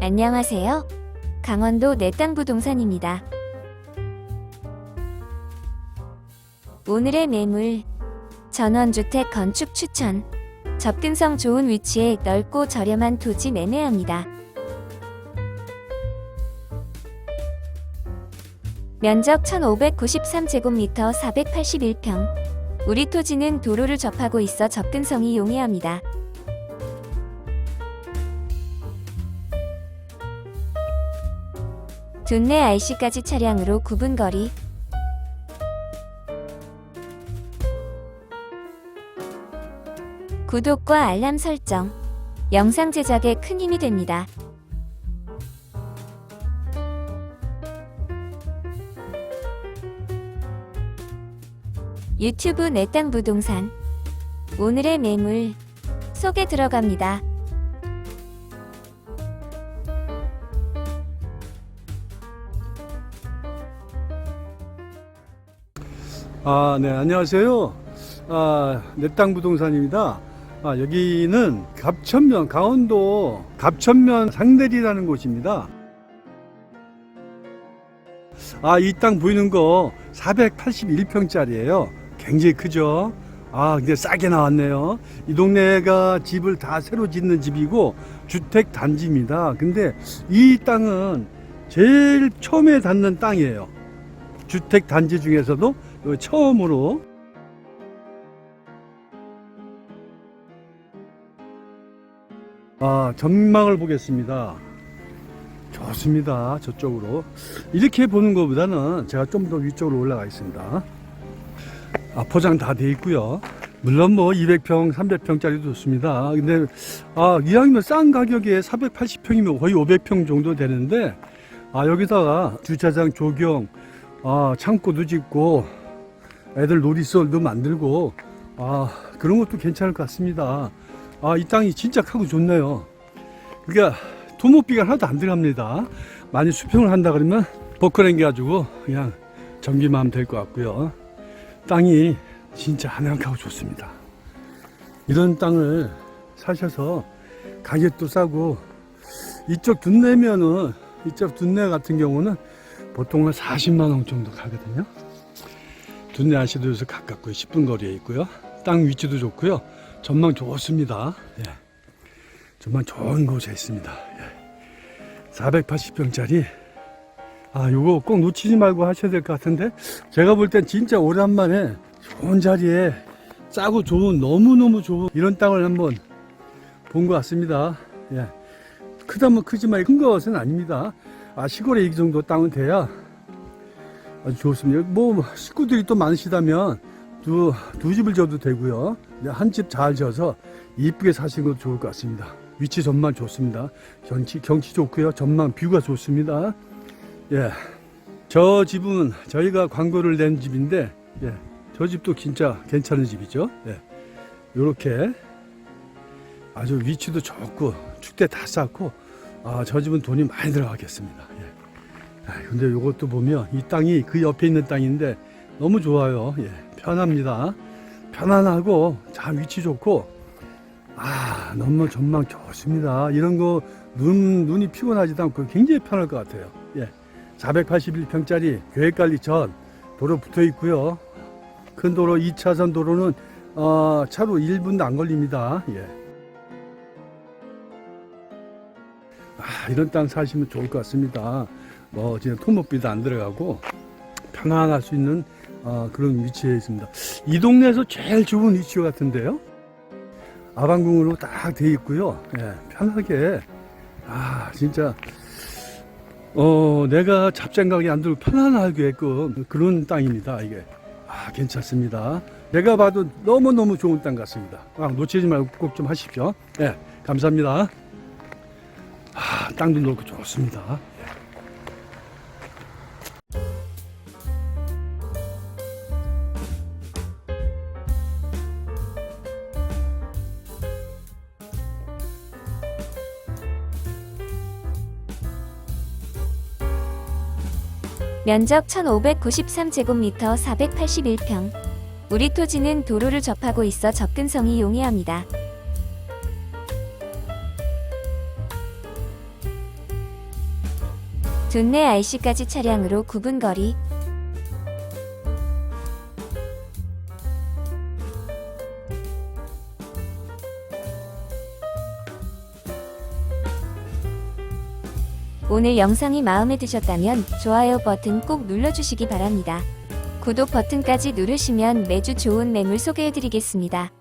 안녕하세요. 강원도 내 땅 부동산입니다. 오늘의 매물 전원주택 건축 추천 접근성 좋은 위치에 넓고 저렴한 토지 매매합니다. 면적 1593제곱미터 481평 우리 토지는 도로를 접하고 있어 접근성이 용이합니다. 둔내 IC까지 차량으로 9분 거리. 구독과 알람 설정. 영상 제작에 큰 힘이 됩니다. 유튜브 내 땅 부동산. 오늘의 매물. 속에 들어갑니다. 아, 네, 안녕하세요. 아, 내땅 부동산입니다. 아, 여기는 갑천면, 강원도 갑천면 상대리라는 곳입니다. 아, 이 땅 보이는 거 481평짜리예요. 굉장히 크죠? 아, 근데 싸게 나왔네요. 이 동네가 집을 다 새로 짓는 집이고 주택 단지입니다. 근데 이 땅은 제일 처음에 닿는 땅이에요. 주택 단지 중에서도 요 처음으로 아 전망을 보겠습니다. 좋습니다. 저쪽으로 이렇게 보는 것보다는 제가 좀 더 위쪽으로 올라가 있습니다. 아, 포장 다 돼 있고요. 물론 뭐 200평, 300평짜리도 좋습니다. 근데 아, 이왕이면 싼 가격에 480평이면 거의 500평 정도 되는데 아, 여기다가 주차장 조경, 아, 창고도 짓고 애들 놀이설도 만들고 아 그런 것도 괜찮을 것 같습니다. 아 이 땅이 진짜 크고 좋네요. 그러니까 토목비가 하나도 안 들어갑니다. 많이 수평을 한다 그러면 버커랭겨 가지고 그냥 전기만 하면 될 것 같고요. 땅이 진짜 한양하고 좋습니다. 이런 땅을 사셔서 가격도 싸고 이쪽 둔내면은 이쪽 둔내 같은 경우는 보통 한 40만 원 정도 가거든요. 둔내 아시도에서 가깝고 10분 거리에 있고요. 땅 위치도 좋고요. 전망 좋습니다. 예. 전망 좋은 곳에 있습니다. 예. 480평짜리 아 요거 꼭 놓치지 말고 하셔야 될 것 같은데 제가 볼 땐 진짜 오랜만에 좋은 자리에 싸고 좋은 너무너무 좋은 이런 땅을 한번 본 것 같습니다. 예. 크다면 크지만 큰 것은 아닙니다. 아 시골에 이 정도 땅은 돼야 아주 좋습니다. 뭐 식구들이 또 많으시다면 두, 두 집을 져도 되고요. 한 집잘 져서 이쁘게 사시는 것도 좋을 것 같습니다. 위치 전망 좋습니다. 경치, 경치 좋고요. 전망 뷰가 좋습니다. 예. 저 집은 저희가 광고를 낸 집인데, 예. 저 집도 진짜 괜찮은 집이죠. 예. 요렇게 아주 위치도 좋고, 축대 다 쌓고, 아, 저 집은 돈이 많이 들어가겠습니다. 예. 아, 근데 요것도 보면 이 땅이 그 옆에 있는 땅인데 너무 좋아요. 예, 편합니다. 편안하고 참 위치 좋고 아 너무 전망 좋습니다. 이런 거 눈 눈이 피곤하지도 않고 굉장히 편할 것 같아요. 예, 481평짜리 계획관리 전 도로 붙어 있고요. 큰 도로 2차선 도로는 어, 차로 1분도 안 걸립니다. 예. 아, 이런 땅 사시면 좋을 것 같습니다. 뭐 지금 토목비도 안 들어가고 편안할 수 있는 어, 그런 위치에 있습니다. 이 동네에서 제일 좋은 위치 같은데요. 아방궁으로 딱 돼 있고요. 예, 편하게 아 진짜 어 내가 잡생각이 안 들고 편안하게끔 그런 땅입니다. 이게 아 괜찮습니다. 내가 봐도 너무 너무 좋은 땅 같습니다. 아, 놓치지 말고 꼭 좀 하십시오. 예, 감사합니다. 아, 땅도 넓고 좋습니다. 면적 1593제곱미터 481평. 우리 토지는 도로를 접하고 있어 접근성이 용이합니다. 존내 IC까지 차량으로 9분 거리, 오늘 영상이 마음에 드셨다면 좋아요 버튼 꼭 눌러주시기 바랍니다. 구독 버튼까지 누르시면 매주 좋은 매물 소개해드리겠습니다.